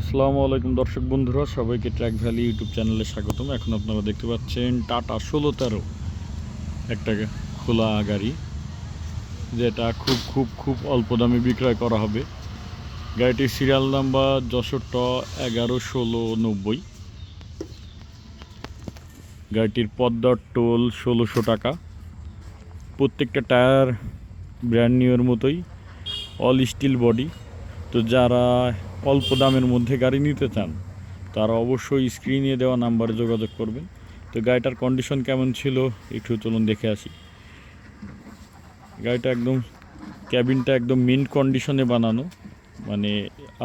আসসালামু আলাইকুম দর্শক বন্ধুরা, সবাইকে ট্র্যাক ভ্যালি ইউটিউব চ্যানেলে স্বাগতম। এখন আপনারা দেখতে পাচ্ছেন টাটা ষোলো তেরো, একটা খোলা গাড়ি, যেটা খুব খুব খুব অল্প দামে বিক্রয় করা হবে। গাড়িটির সিরিয়াল নাম্বার যশোর ট এগারো ষোলো নব্বই। গাড়িটির পদ্মার টোল ষোলোশো টাকা। প্রত্যেকটা টায়ার ব্র্যান্ড নিউর মতোই অল স্টিল বডি তো যারা অল্প দামের মধ্যে গাড়ি নিতে চান, তারা অবশ্যই স্ক্রিনে দেওয়া নাম্বারে যোগাযোগ করবেন। তো গাড়িটার কন্ডিশন কেমন ছিল, একটু চলুন দেখে আসি। গাড়িটা একদম ক্যাবিনটা একদম মিন্ট কন্ডিশনে বানানো মানে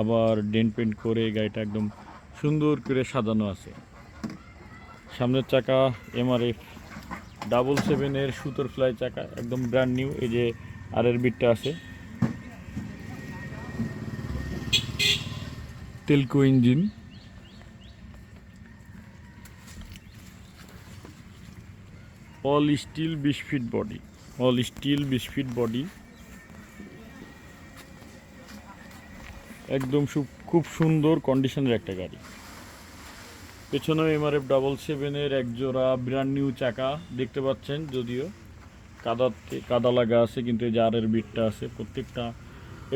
আবার ডেন্ট পেন্ট করে গাড়িটা একদম সুন্দর করে সাজানো আছে। সামনের চাকা এমআরএফ ডাবল সেভেনের সুতোর ফ্লাই চাকা, একদম ব্র্যান্ড নিউ এই যে আর এর বিটটা আছে। তেলকো ইঞ্জিন। অল স্টিল বিশ ফিট বডি অল স্টিল বিশ ফিট বডি একদম খুব সুন্দর কন্ডিশনের একটা গাড়ি। পেছনেও এমআরএফ ডাবল সেভেনের এক জোড়া ব্র্যান্ড নিউ চাকা দেখতে পাচ্ছেন যদিও। কাদাতে কাদা লাগা আছে, কিন্তু এই বিটটা আছে, প্রত্যেকটা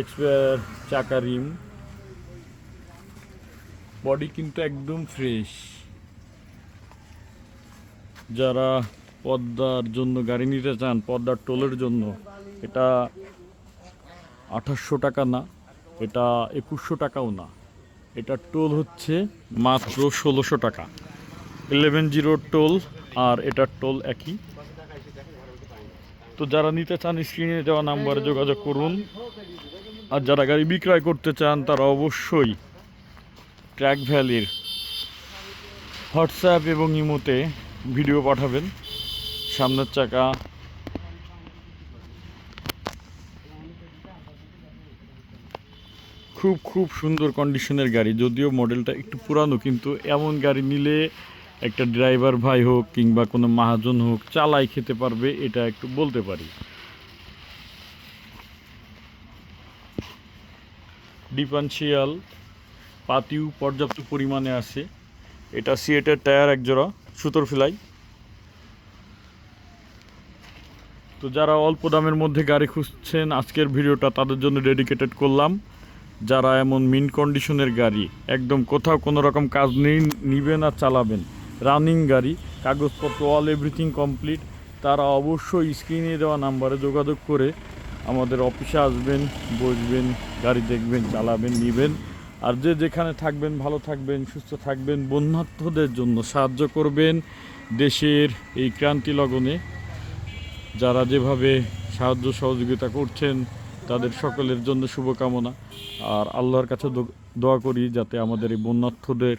এক্সপায়ার চাকা রিম বডি কিন্তু একদম ফ্রেশ। যারা পদ্মার জন্য গাড়ি নিতে চান, পদ্মার টোলের জন্য, এটা আঠাশশো টাকা না, এটা একুশশো টাকাও না। এটা টোল হচ্ছে মাত্র ষোলোশো টাকা। ইলেভেন জিরো টোল আর এটার টোল একই। তো যারা নিতে চান, স্ক্রিনে দেওয়া নাম্বারে যোগাযোগ করুন। আর যারা গাড়ি বিক্রয় করতে চান, তারা অবশ্যই ট্র্যাক ভ্যালির হোয়াটসঅ্যাপ এবং ইমোতে ভিডিও পাঠাবেন। সামনের চাকা। খুব খুব সুন্দর কন্ডিশনের গাড়ি। যদিও মডেলটা একটু পুরানো, কিন্তু এমন গাড়ি নিলে একটা ড্রাইভার ভাই হোক কিংবা কোনো মাহাজন হোক চালাই খেতে পারবে, এটা একটু বলতে পারি। ডিফারেন্সিয়াল পাতিও পর্যাপ্ত পরিমাণে আছে। এটা সিয়েটের টায়ার একজোড়া সুতোর ফেলাই তো যারা অল্প দামের মধ্যে গাড়ি খুঁজছেন, আজকের ভিডিওটা তাদের জন্য ডেডিকেটেড করলাম। যারা এমন মিন কন্ডিশনের গাড়ি, একদম কোথাও কোনো রকম কাজ নেই, নিবেন আর চালাবেন। রানিং গাড়ি, কাগজপত্র অল এভরিথিং কমপ্লিট তারা অবশ্যই স্ক্রিনে দেওয়া নাম্বারে যোগাযোগ করে আমাদের অফিসে আসবেন, বসবেন, গাড়ি দেখবেন, চালাবেন, নিবেন। আর যে যেখানে থাকবেন, ভালো থাকবেন, সুস্থ থাকবেন বন্যার্থদের জন্য সাহায্য করবেন দেশের এই ক্রান্তি লগনে। যারা যেভাবে সাহায্য সহযোগিতা করছেন, তাদের সকলের জন্য শুভকামনা। আর আল্লাহর কাছে দোয়া করি যাতে আমাদের এই বন্যার্থদের